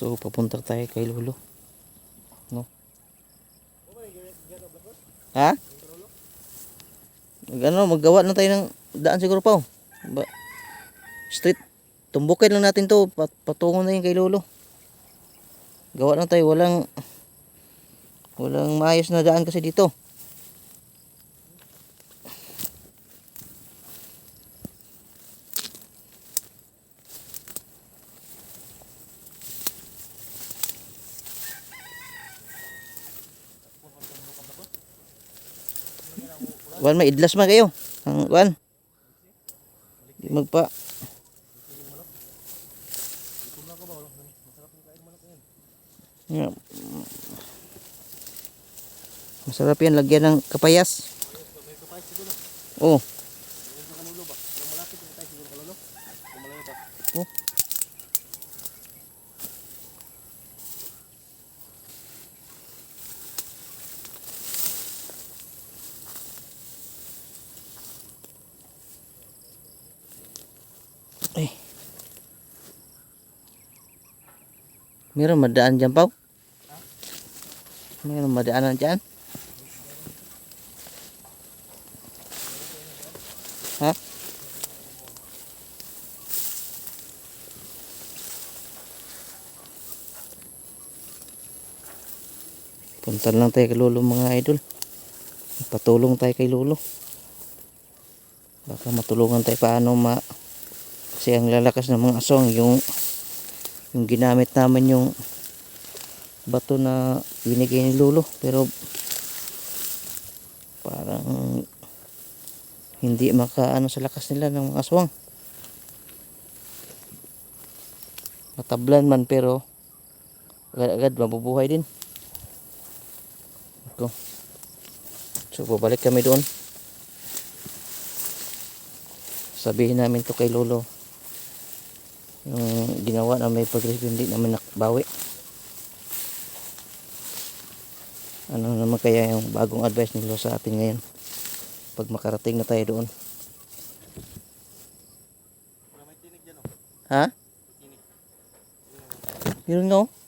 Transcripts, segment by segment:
So papunta tayo kay Lolo. No? Ha? Ano, maggawa na tayo ng daan siguro pa. street. Tumbukin lang natin to. Pat patungo na yun kay Lolo. Gawa na tayo. Walang walang maayos na daan kasi dito. Wan may idlas man kayo. Ang wan. Di magpa. Yeah. Masarap yan lagyan ng kapayas. Oh. Oh. Meron madaan dyan, Pau? Meron madaanan dyan? Ha? Punta lang tayo kay Lolo mga idol. Patulong tayo kay Lolo. Baka matulungan tayo paano ma kasi ang lalakas ng mga asong yung yung ginamit namin yung bato na binigay ni Lolo pero parang hindi makaano sa lakas nila ng mga aswang. Matablan man pero agad-agad mabubuhay din. Ito. So babalik kami doon. Sabihin namin to kay Lolo yung ginawa na may progress hindi naman nakabawi ano naman kaya yung bagong advice nilo sa atin ngayon pag makarating na tayo doon ha? yun nga oh.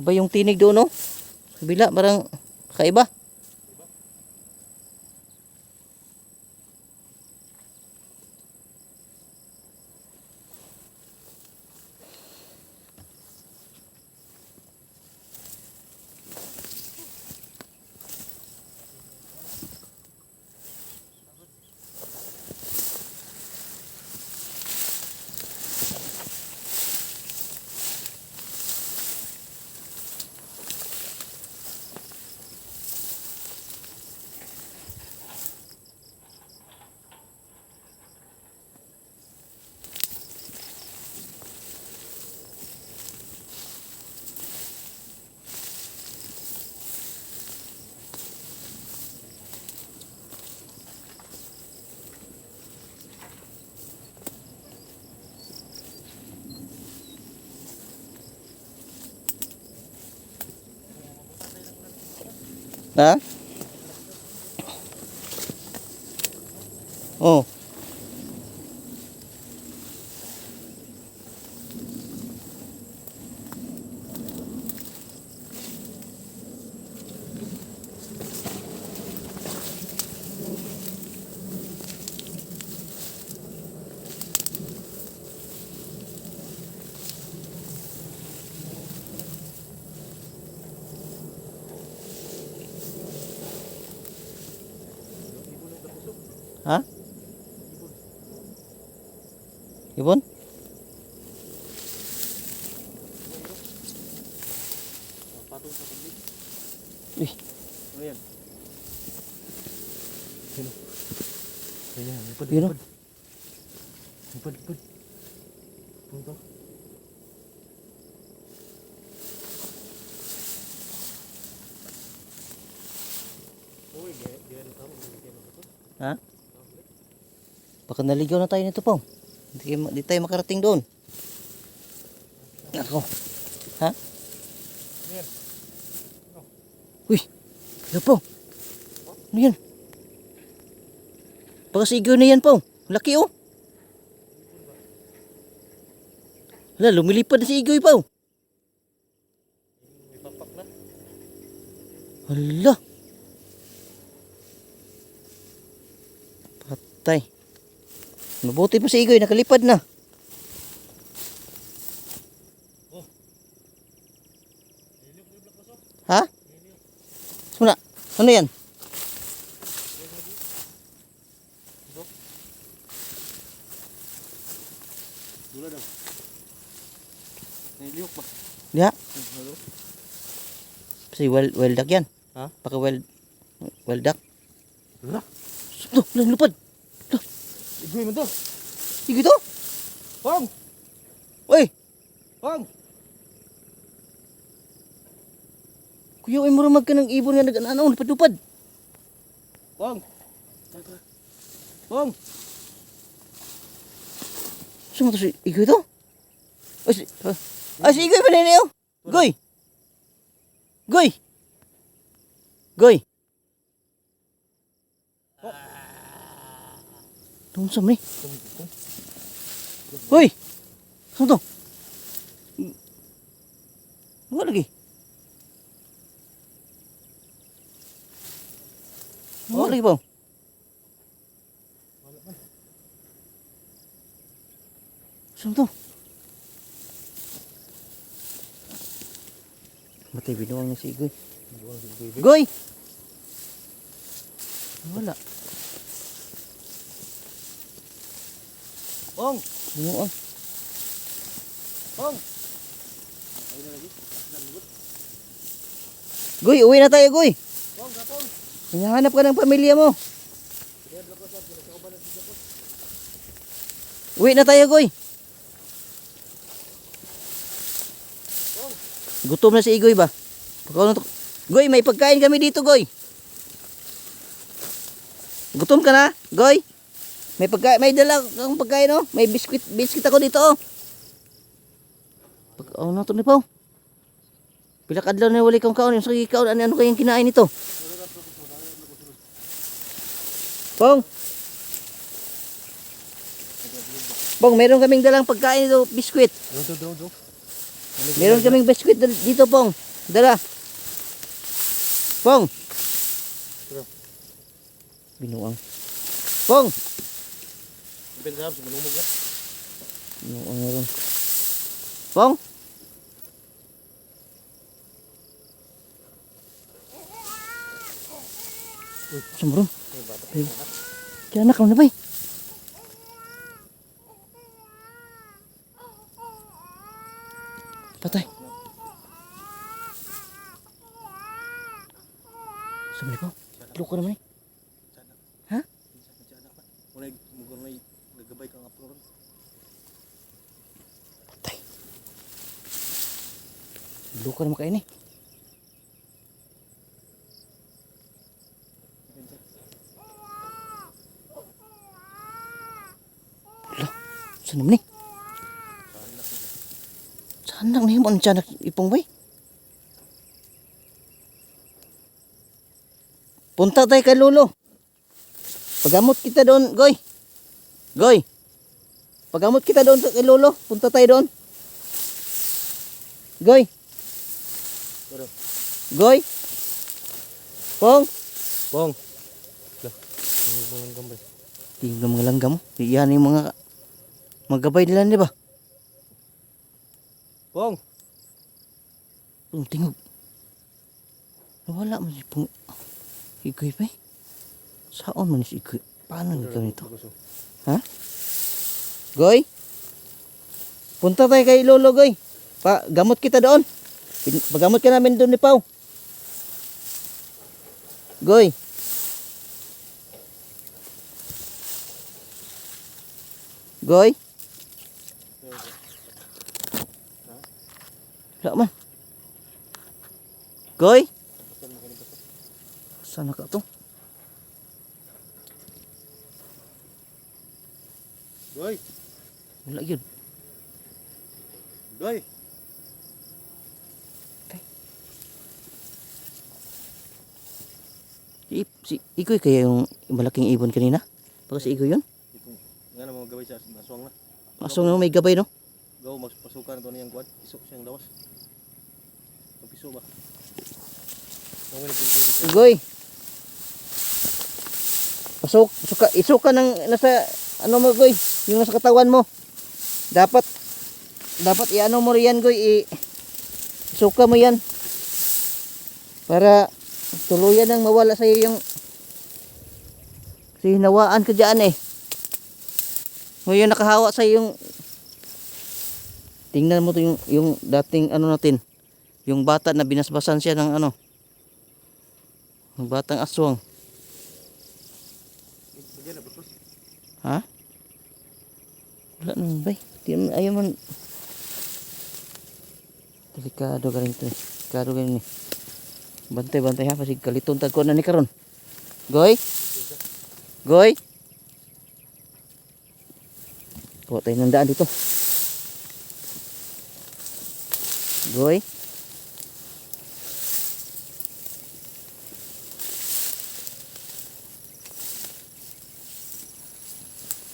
Iba yung tinig doon, no? Kabila, parang kakaiba. Ha? Oh. Ha? Ibon? Ih, Ayan. Sino? Ayan, lipad, Yun, oh. lipad. Lipad, lipad. Punto. Uy, gaya, gaya ng tao, gaya ng tao. ha? Baka naligaw na tayo nito po. Hindi, hindi tayo makarating doon. Ako. Ha? Uy, ano po? Ano yan? Baka si Igoy na yan po. Laki oh. Hala, lumilipad na si Igoy po. Hala. Patay. Mabuti pa si Igoy, nakalipad na. Ha? Suna, ano yan? Dula daw. Niliyok ba? Ya, Hello? si wild, wild duck yan. Ha? Baka wild, wild duck. Dula. Ito, lang lupad. Igoy mo to. Igoy to. Pong! Uy, Pong! kuya, ay marumag ka ng ibon nga nag ano, lupad-lupad. Pong! Pong! Saan mo to si Igoy to? Ay, si, ah, ay, si Igoy pa na niyo. Goy! Goy! Goy! Doon sa may. Hoy! Saan to? Wala lagi. Wala lagi ba? Saan to? Matay binuwang na si Igoy. Goy! Wala. Pong! Binuwang. Pong! Goy, uwi na tayo, Goy. Pong! Kapong! Hinahanap ka ng pamilya mo. Uwi na tayo, Goy. Gutom na si Igoy ba? Goy, may pagkain kami dito, Goy. Gutom ka na, Goy? May pagkain, may dala kang pagkain, oh. May biskuit, biskuit ako dito, oh. Pag, oh, na to ni Pao. Pila kadlaw na wali kang kaon, yung sige kaon, ano, ano kayang kinain ito? Pong. Pong, meron kaming dalang pagkain dito, do. Meron kaming biskuit dal- dito, Pong. Dala. Pong. Binuang. Pong. Sa manumog ya. Binuang meron. Pong. Bata. Kaya anak na ba eh? Patay. Sabi ko, luko naman eh. Ha? Unay, mugon may nagabay kang apro ron. Patay. Luko naman kayo ni. Wala. Saan naman eh? Saan lang na yung tiyanak ipong bay? Punta tayo kay Lolo. Pagamot kita doon, Goy. Goy. Pagamot kita doon kay Lolo. Punta tayo doon. Goy. Goy. Pong. Pong! Ano ba? Tingnan mga langgam. Iyan yung mga mga gabay nila, di ba? Pong! Ang tingog. Nawala man si Pong. Igoy pa eh. Saan man si Igoy? Paano nito nito? Ha? Goy? Punta tayo kay Lolo, Goy. Pa, gamot kita doon. Pagamot ka namin doon ni Pau. Goy. Goy? Wala man. Goy? Sana ka to? Goy! Wala yun. Goy! Si, Igoy kaya yung malaking ibon kanina? Baka si Igoy yun? Nga na mga gawin sa aswang na. Asong na may gabay no? Gaw, mas pasukan ito niyang kuwan. Iso siyang lawas. Pag iso ba? Igoy! Pasok, suka, isuka ng nasa, ano mo Goy? Yung nasa katawan mo. Dapat, dapat i-ano mo riyan Goy, i, isuka mo yan. Para tuluyan nang mawala sa yung sinawaan ka dyan eh. Ngayon nakahawa sa yung tingnan mo yung, yung dating ano natin. Yung bata na binasbasan siya ng ano. Yung batang aswang. Ha? Wala naman bay. Di ayaw man delikado ka rin ito eh. Delikado ka rin eh. Bantay bantay ha? Kasi kaliton tag ko na ni karon. Goy goy Kuha tayo ng daan dito goy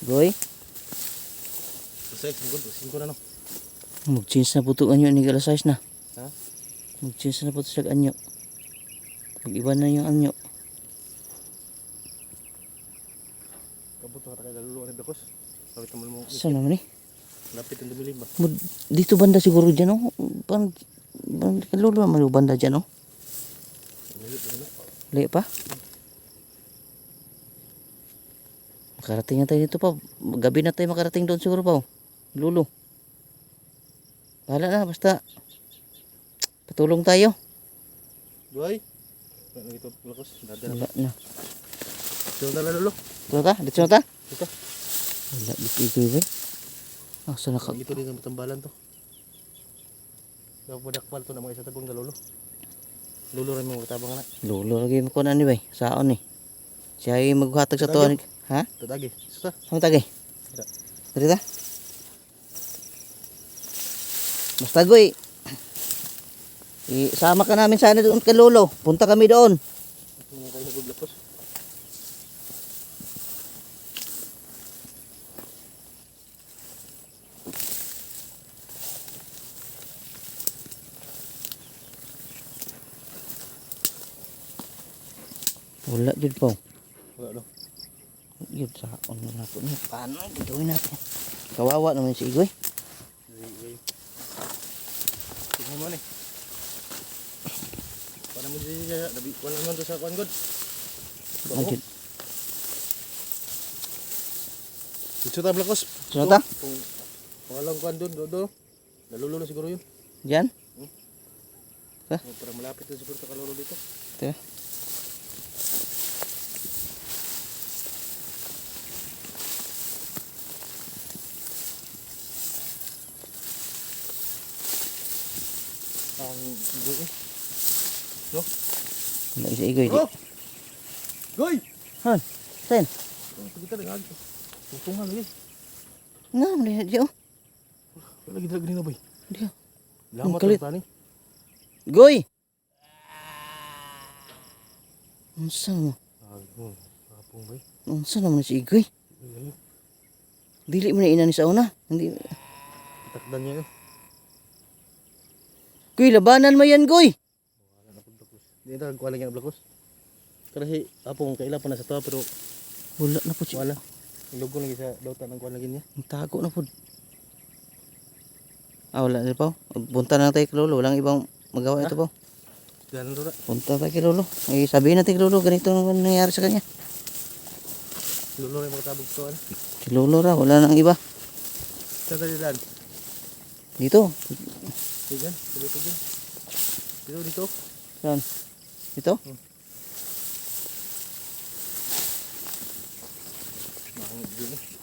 goy Sa 6, singko, singko na no. Mag-change na po ito anyo ni alas 6 na. Ha? Mag-change na po ito sa anyo. Mag-iba na yung anyo. Kabot na katagal luluan ni Bekos. Kapit naman mo. Saan naman eh? Lapit ang dumilim ba? Dito banda siguro dyan oh. Parang, parang kalulo naman yung banda dyan oh. Na na. Layo pa. Makarating na tayo dito pa. Gabi na tayo makarating doon siguro pa oh. Lulo. Bahala na basta. Patulong tayo. Duhay. Na. Wala na. Ito na lalo. Dito ta? Dito na ta? Ito. Wala dito ito eh. Ah, saan naka... Ito din ang tambalan to. Daw padakpal to na mga isa tabong galolo. Lulo rin mga katabang na. Lulo lagi mo ko na ni bay. Saon ni. Siya ay maghatag sa tuwan. Ha? Tatagi. Isa. Ang. Dira. Dito ta? Basta goy. Isama ka namin sana doon kay Lolo. Punta kami doon. Wala dyan po. Wala no. Yun sa on na po niya. Paano gagawin natin? Kawawa naman si Igoy. Uy, uy. Tingnan mo ni. Para mo din siya, nabi wala naman to sa kuan god. Ayun. Dito ta blakos. Sino ta? Kung walang kuan doon, do do. Nalulo na siguro yun. Diyan? Para malapit na siguro sa kalolo dito. Ito. Si Igoy. Bro! Goy! Han. Sen. Pagkita lang agi. Tutungan lagi. Di oh. Wala gid lagi na boy. Di oh. Lamat kalit. ang tani. Goy. Unsa mo? Agi mo. Kapong boy. Unsa naman si Igoy? Dili mo na ina ni sa una. Hindi. Takdan niya. Goy, labanan mo yan, Goy. Wala na pud blakos. Di ta kuha lang yan blakos. Kasi apong kaila pa na sa to pero Wala na po siya. wala. Lugo lagi sa dautan ang kuha lagi niya. Ang tago na po. Ah, wala na pa. Punta na tayo kay Lolo. Walang ibang magawa ito pa. Ganun do na. Punta tayo kay Lolo. Ay, sabihin natin kay Lolo, ganito naman nangyari sa kanya. Lulo rin mga tabog to ano. Si Lolo ra, wala nang iba. Saan tayo dan? Dito. Dito dyan. Ko dyan. Dito dito. Saan? Dito? Mahangit dyan eh.